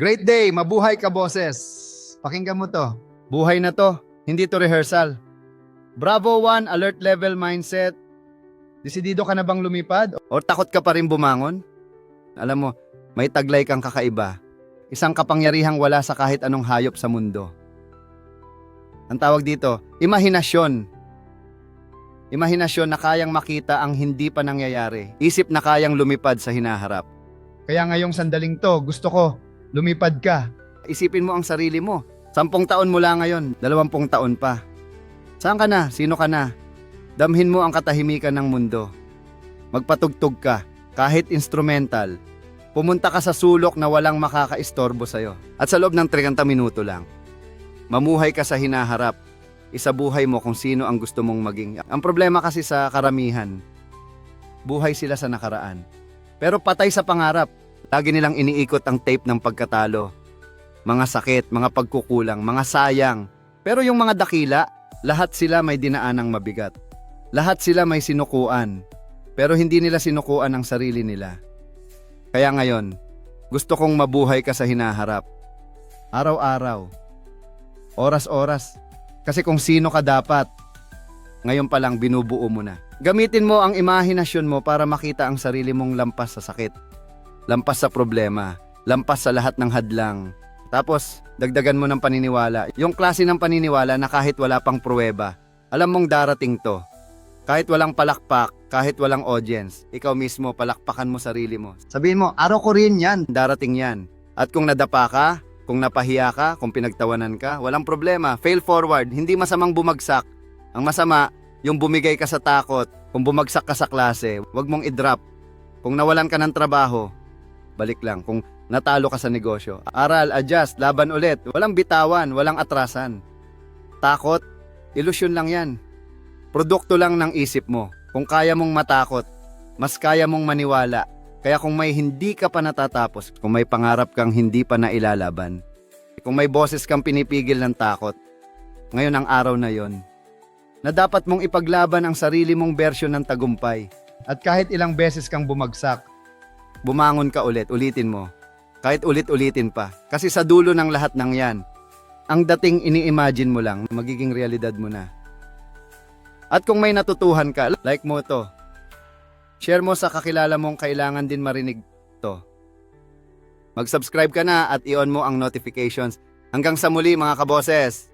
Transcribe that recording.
Great day, mabuhay ka boses. Pakinggan mo to. Buhay na to, hindi to rehearsal. Bravo 1, alert level mindset. Desidido ka na bang lumipad? O takot ka pa rin bumangon? Alam mo, may taglay kang kakaiba. Isang kapangyarihang wala sa kahit anong hayop sa mundo. Ang tawag dito, imahinasyon. Imahinasyon na kayang makita ang hindi pa nangyayari. Isip na kayang lumipad sa hinaharap. Kaya ngayong sandaling to, gusto ko, lumipad ka. Isipin mo ang sarili mo. Sampung taon mula ngayon, dalawampung taon pa. Saan ka na? Sino ka na? Damhin mo ang katahimikan ng mundo. Magpatugtog ka, kahit instrumental. Pumunta ka sa sulok na walang makakaistorbo sa'yo. At sa loob ng 30 minuto lang, mamuhay ka sa hinaharap. Isabuhay mo kung sino ang gusto mong maging. Ang problema kasi sa karamihan, buhay sila sa nakaraan. Pero patay sa pangarap. Lagi nilang iniikot ang tape ng pagkatalo. Mga sakit, mga pagkukulang, mga sayang. Pero yung mga dakila, lahat sila may dinaanang mabigat. Lahat sila may sinukuan. Pero hindi nila sinukuan ang sarili nila. Kaya ngayon, gusto kong mabuhay ka sa hinaharap. Araw-araw. Oras-oras. Kasi kung sino ka dapat, ngayon pa lang binubuo mo na. Gamitin mo ang imahinasyon mo para makita ang sarili mong lampas sa sakit. Lampas sa problema. Lampas sa lahat ng hadlang. Tapos, dagdagan mo ng paniniwala. Yung klase ng paniniwala na kahit wala pang pruweba, alam mong darating to. Kahit walang palakpak, kahit walang audience, ikaw mismo palakpakan mo sarili mo. Sabihin mo, araw ko rin yan, darating yan. At kung nadapa ka, kung napahiya ka, kung pinagtawanan ka, walang problema. Fail forward, hindi masamang bumagsak. Ang masama, yung bumigay ka sa takot, kung bumagsak ka sa klase, wag mong i-drop. Kung nawalan ka ng trabaho, balik lang. Kung natalo ka sa negosyo, aral, adjust, laban ulit. Walang bitawan, walang atrasan. Takot, ilusyon lang yan. Produkto lang ng isip mo. Kung kaya mong matakot, mas kaya mong maniwala. Kaya kung may hindi ka pa natatapos, kung may pangarap kang hindi pa nailalaban, kung may boses kang pinipigil ng takot, ngayon ang araw na yon, na dapat mong ipaglaban ang sarili mong bersyon ng tagumpay. At kahit ilang beses kang bumagsak, bumangon ka ulit, ulitin mo. Kahit ulit-ulitin pa. Kasi sa dulo ng lahat ng yan, ang dating ini-imagine mo lang, magiging realidad mo na. At kung may natutuhan ka, like mo to, share mo sa kakilala mong kailangan din marinig to. Mag-subscribe ka na at i-on mo ang notifications. Hanggang sa muli mga kaboses!